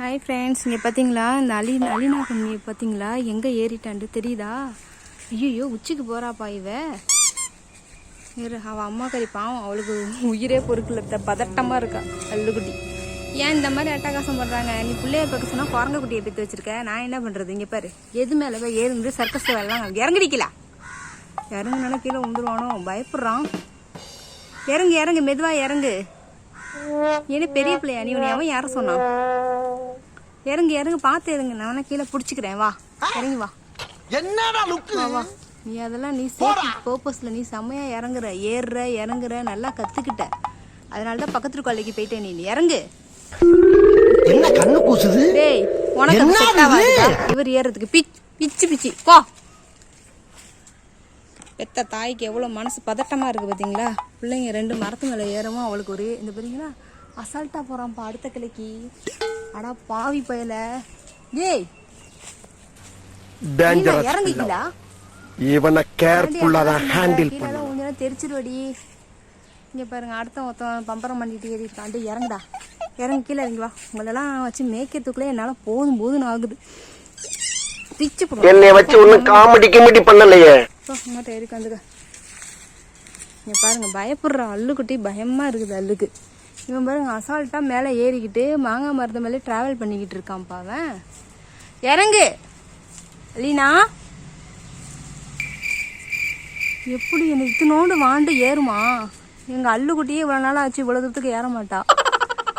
Hi friends இங்கே பார்த்தீங்களா இந்த அலி அலினா கம்மியை பார்த்தீங்களா எங்கே ஏறிட்டான்ட்டு தெரியுதா? ஐயோ உச்சிக்கு போகிறாப்பா இவ. இரு அவள் அம்மா கறிப்பான் அவளுக்கு உயிரே பொறுக்கல. பதட்டமாக இருக்கா. அள்ளுக்குட்டி. ஏன் இந்த மாதிரி அட்டகாசம் பண்ணுறாங்க நீ பிள்ளைய பார்க்க சொன்னால் குரங்க குட்டியை பெற்று வச்சுருக்க. நான் என்ன பண்ணுறது இங்கே பாரு. எது மேலே போய் ஏறுந்து சர்க்கஸ் வரலாம் இறங்கிடிக்கல? இறங்குனாலும் கீழே விழுந்துருவானோ? பயப்படுறான். இறங்கு இறங்கு. மெதுவாக இறங்கு. ஏன்னா பெரிய பிள்ளையா? நீ உன்னை அவன் யார சொன்னான்? இறங்கு இறங்கு பார்த்து இறங்கு நான் வேணா கீழே பிடிச்சிக்கிறேன். வா இறங்கி வா. என்னடா லுக்கு வா நீ அதெல்லாம் நீ சேஃப்டி பர்பஸில் நீ செம்மையா இறங்குற. ஏறுற இறங்குற நல்லா கற்றுக்கிட்ட அதனால தான் பக்கத்து கொல்லைக்கு போயிட்டேன் நீ. இறங்கு. என்ன கண்ணு கூசுது? டேய் உனக்கு அது செட் இவர் ஏறுறதுக்கு பிச் பிச்சு பிச்சு. போ. பெத்த தாய்க்கு எவ்வளோ மனசு பதட்டமாக இருக்குது பார்த்தீங்களா பிள்ளைங்க ரெண்டு மரத்து மேலே ஏறவும் அவளுக்கு ஒரு இந்த பார்த்தீங்களா அசால்ட்டாக போகிறான்ப்பா அடுத்த கிளைக்கு. அடா பாவி பயல. ஏய். டேஞ்சரஸ் இறங்கிக்கலா இவனை கேர்ஃபுல்லா தான் ஹேண்டில் பண்ணு கொஞ்ச தெரிச்சிருவடி. இங்கே பாருங்க அடுத்த ஒருத்தன் பம்பரம் பண்ணிட்டு ஏறி இருக்கான்ட்டு இறங்குடா. இறங்கு கீழே இறங்கி வா. உங்களெல்லாம் வச்சு மேய்க்கிறதுக்குள்ளே என்னால் போதும் போதும் ஆகுது. பிச்சு என்னைய வச்சு ஒன்னும் காமெடி கிமெடி பண்ணலையே. இங்கிட்ட ஏறி வந்துக்க. இங்கே பாருங்க பயப்படுற அல்லுக்குட்டி பயமாக இருக்குது அல்லுக்கு இவன் பாருங்க அசால்ட்டாக மேலே ஏறிக்கிட்டு மாங்காய் மரத்து மேலே ட்ராவல் பண்ணிக்கிட்டு இருக்கான்ப்பா அவன். இறங்கு. லீனா. எப்படி எனக்கு இத்தினோண்டு வாண்டு ஏறுமா? எங்கள் அல்லுக்குட்டியே இவ்வளோ நாள் ஆச்சு இவ்வளோ தூரத்துக்கு ஏற மாட்டா.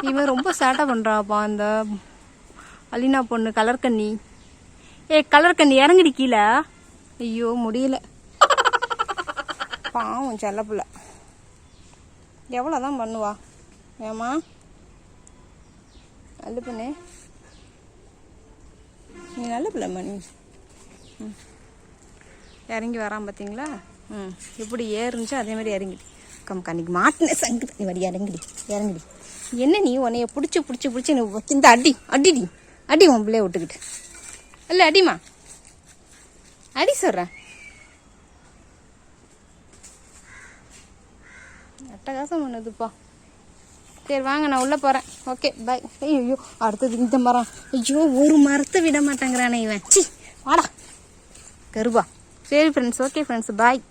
இவன் ரொம்ப சேட்டை பண்ணுறாப்பா அந்த அலினா பொண்ணு கலர்கண்ணி ஏ கலர்கண்ணி இறங்கிடி கீழே. ஐயோ முடியல. பாவம் செல்ல பிள்ளை. எவ்வளோ தான் பண்ணுவா? ஏம்மா? நல்ல பொண்ணு. நீ நல்ல பிள்ளைம்மா நீ. ம். இறங்கி வரான் பார்த்தீங்களா ம். எப்படி ஏறுனுச்சோ அதே மாதிரி இறங்கிடி. கம் கண்ணிக்கு மாட்டினே சங்கு நீ வடி இறங்கிடி இறங்கிடி. என்ன நீ உன்னைய பிடிச்சி பிடிச்சி பிடிச்சி நீ இந்த அடி அடிடி. அடி உன் பிள்ளைய விட்டுக்கிட்டு. இல்லை அடிமா அடி சொல்கிறேன் அட்டகாசம் பண்ணுதுப்பா. சரி வாங்க நான் உள்ளே போகிறேன் ஓகே பாய் ஐயோ அடுத்தது இந்த மரம். ஐயோ ஒரு மரத்தை விட மாட்டேங்கிறானே இவன். சி வாடா. கருவா. சரி ஃப்ரெண்ட்ஸ் ஓகே ஃப்ரெண்ட்ஸ் பாய்